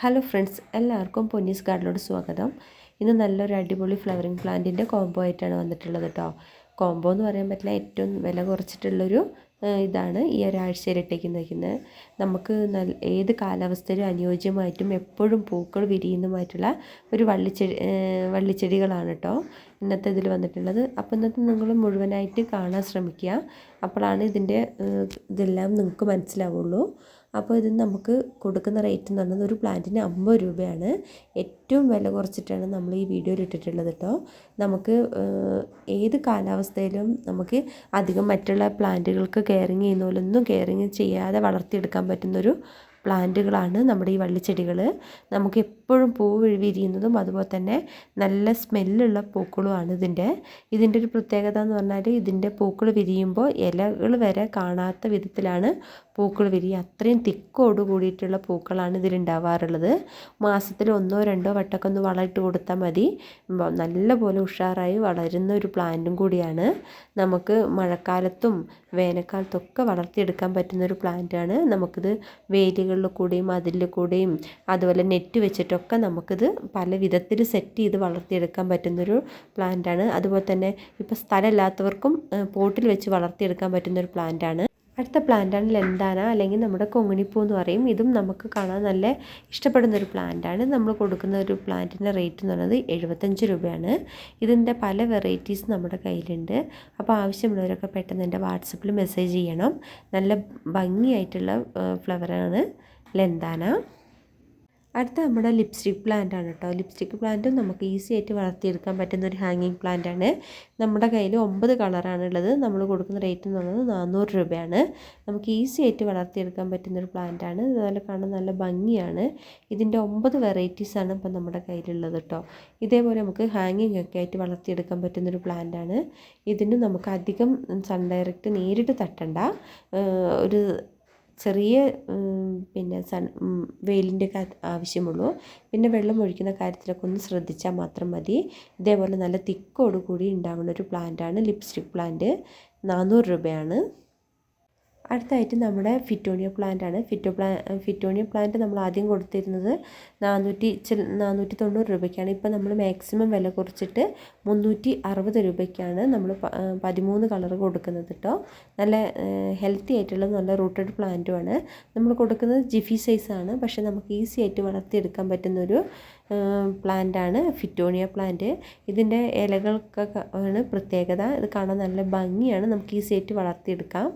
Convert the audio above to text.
Hello friends എല്ലാവർക്കും പൊന്നീസ് ഗാർഡിലോട് സ്വാഗതം. ഇന്ന് നല്ലൊരു അടിപൊളി ഫ്ലവറിങ് പ്ലാന്റിന്റെ കോംബോ ആയിട്ടാണ് വന്നിട്ടുള്ളത് കേട്ടോ കോംബോ എന്ന് പറയാൻ പറ്റില്ല ഏറ്റവും വില കുറച്ചിട്ടുള്ളൊരു ഇതാണ് ഈ ഒരാഴ്ചയിൽ ഇട്ടേക്ക് നിൽക്കുന്നത് നമുക്ക് നല്ല ഏത് കാലാവസ്ഥയിലും അനുയോജ്യമായിട്ടും എപ്പോഴും പൂക്കൾ വിരിയുന്നതുമായിട്ടുള്ള ഒരു വള്ളിച്ചെടി വള്ളിച്ചെടികളാണ് കേട്ടോ ഇന്നത്തെ ഇതിൽ വന്നിട്ടുള്ളത്. അപ്പോൾ ഇന്നത്തെ നിങ്ങൾ മുഴുവനായിട്ട് കാണാൻ ശ്രമിക്കുക. അപ്പോഴാണ് ഇതിന്റെ ഇതെല്ലാം നിങ്ങൾക്ക് മനസ്സിലാവുള്ളൂ. അപ്പോൾ ഇത് നമുക്ക് കൊടുക്കുന്ന റേറ്റ് എന്ന് പറയുന്നത് ഒരു പ്ലാന്റിന് അമ്പത് രൂപയാണ്. ഏറ്റവും വില കുറച്ചിട്ടാണ് നമ്മൾ ഈ വീഡിയോയിൽ ഇട്ടിട്ടുള്ളത് കേട്ടോ. നമുക്ക് ഏത് കാലാവസ്ഥയിലും നമുക്ക് അധികം മറ്റുള്ള പ്ലാന്റുകൾക്ക് കെയറിങ് ചെയ്യുന്ന പോലൊന്നും കെയറിങ് ചെയ്യാതെ വളർത്തിയെടുക്കാൻ പറ്റുന്നൊരു പ്ലാന്റുകളാണ് നമ്മുടെ ഈ വള്ളിച്ചെടികൾ നമുക്ക് എപ്പോഴും പൂ വിരിയുന്നതും അതുപോലെ തന്നെ നല്ല സ്മെല്ലുള്ള പൂക്കളുമാണ് ഇതിന്റെ. ഇതിന്റെ ഒരു പ്രത്യേകത എന്ന് പറഞ്ഞാൽ ഇതിന്റെ പൂക്കൾ വിരിയുമ്പോൾ ഇലകൾ വരെ കാണാത്ത വിധത്തിലാണ് പൂക്കൾ വിരിയുക അത്രയും തിക്കോട് കൂടിയിട്ടുള്ള പൂക്കളാണ് ഇതിലുണ്ടാവാറുള്ളത്. മാസത്തിൽ ഒന്നോ രണ്ടോ വട്ടമൊക്കെ ഒന്ന് വളമിട്ട് കൊടുത്താൽ മതി. നല്ല പോലെ ഉഷാറായി വളരുന്ന ഒരു പ്ലാന്റും കൂടിയാണ്. നമുക്ക് മഴക്കാലത്തും വേനൽക്കാലത്തൊക്കെ വളർത്തിയെടുക്കാൻ പറ്റുന്ന ഒരു പ്ലാന്റാണ്. നമുക്കിത് വേലികളിൽ കൂടെയും അതിൽ കൂടെയും അതുപോലെ നെറ്റ് വെച്ചിട്ടൊക്കെ നമുക്കിത് പല വിധത്തിൽ സെറ്റ് ചെയ്ത് വളർത്തിയെടുക്കാൻ പറ്റുന്നൊരു പ്ലാന്റാണ്. അതുപോലെ തന്നെ ഇപ്പോൾ സ്ഥലമില്ലാത്തവർക്കും പോട്ടിൽ വെച്ച് വളർത്തിയെടുക്കാൻ പറ്റുന്നൊരു പ്ലാന്റാണ്. അടുത്ത പ്ലാന്റാണ് ലെന്താന അല്ലെങ്കിൽ നമ്മുടെ കൊങ്ങിണിപ്പൂ എന്ന് പറയും. ഇതും നമുക്ക് കാണാൻ നല്ല ഇഷ്ടപ്പെടുന്ന ഒരു പ്ലാന്റാണ്. നമ്മൾ കൊടുക്കുന്ന ഒരു പ്ലാന്റിന്റെ റേറ്റ് എന്ന് പറയുന്നത് എഴുപത്തഞ്ച് രൂപയാണ്. ഇതിന്റെ പല വെറൈറ്റീസ് നമ്മുടെ കയ്യിലുണ്ട്. അപ്പോൾ ആവശ്യമുള്ളവരൊക്കെ പെട്ടെന്ന് എന്റെ വാട്സപ്പിൽ മെസ്സേജ് ചെയ്യണം. നല്ല ഭംഗിയായിട്ടുള്ള ഫ്ലവറാണ് ലെന്താന. അടുത്ത നമ്മുടെ ലിപ്സ്റ്റിക് പ്ലാന്റ് ആണ് കേട്ടോ ലിപ്സ്റ്റിക് പ്ലാന്റും നമുക്ക് ഈസി ആയിട്ട് വളർത്തിയെടുക്കാൻ പറ്റുന്ന ഒരു ഹാങ്ങിങ് പ്ലാന്റ് ആണ്. നമ്മുടെ കയ്യിൽ ഒമ്പത് കളറാണ് ഉള്ളത്. നമ്മൾ കൊടുക്കുന്ന റേറ്റ് എന്ന് പറയുന്നത് നാനൂറ് രൂപയാണ്. നമുക്ക് ഈസി ആയിട്ട് വളർത്തിയെടുക്കാൻ പറ്റുന്ന ഒരു പ്ലാന്റ് ആണ്. അതുപോലെ കാണാൻ നല്ല ഭംഗിയാണ്. ഇതിന്റെ ഒമ്പത് ആണ് ഇപ്പം നമ്മുടെ കയ്യിലുള്ളത് കേട്ടോ ഇതേപോലെ നമുക്ക് ഹാങ്ങിങ് ഒക്കെ ആയിട്ട് വളർത്തിയെടുക്കാൻ പറ്റുന്ന ഒരു പ്ലാന്റ് ആണ്. ഇതിന് നമുക്ക് അധികം സൺ ഡയറക്റ്റ് നേരിട്ട് തട്ടണ്ട. ഒരു ചെറിയ പിന്നെ സൺ വെയിലിന്റെ ആവശ്യമുള്ളൂ. പിന്നെ വെള്ളം ഒഴിക്കുന്ന കാര്യത്തിലൊക്കെ ഒന്ന് ശ്രദ്ധിച്ചാൽ മാത്രം മതി. ഇതേപോലെ നല്ല തിക്കോട് കൂടി ഉണ്ടാവുന്ന ഒരു പ്ലാന്റാണ് ലിപ്സ്റ്റിക് പ്ലാന്റ് നാനൂറ് രൂപയാണ്. അടുത്തായിട്ട് നമ്മുടെ ഫിറ്റോണിയ പ്ലാന്റ് ആണ്. ഫിറ്റോ പ്ലാ ഫിറ്റോണിയ പ്ലാന്റ് നമ്മൾ ആദ്യം കൊടുത്തിരുന്നത് നാനൂറ്റി നാനൂറ്റി തൊണ്ണൂറ് രൂപയ്ക്കാണ്. ഇപ്പോൾ നമ്മൾ മാക്സിമം വില കുറച്ചിട്ട് മുന്നൂറ്റി അറുപത് രൂപയ്ക്കാണ് നമ്മൾ പതിമൂന്ന് കളർ കൊടുക്കുന്നത് കേട്ടോ നല്ല ഹെൽത്തി ആയിട്ടുള്ള നല്ല റൂട്ടഡ് പ്ലാന്റുമാണ് നമ്മൾ കൊടുക്കുന്നത് ജിഫി സൈസാണ് പക്ഷേ നമുക്ക് ഈസി ആയിട്ട് വളർത്തിയെടുക്കാൻ പറ്റുന്നൊരു പ്ലാന്റാണ് ഫിറ്റോണിയ പ്ലാന്റ് ഇതിന്റെ ഇലകൾക്കൊക്കെ ആണ് പ്രത്യേകത. ഇത് കാണാൻ നല്ല ഭംഗിയാണ്. നമുക്ക് ഈസി ആയിട്ട് വളർത്തിയെടുക്കാം.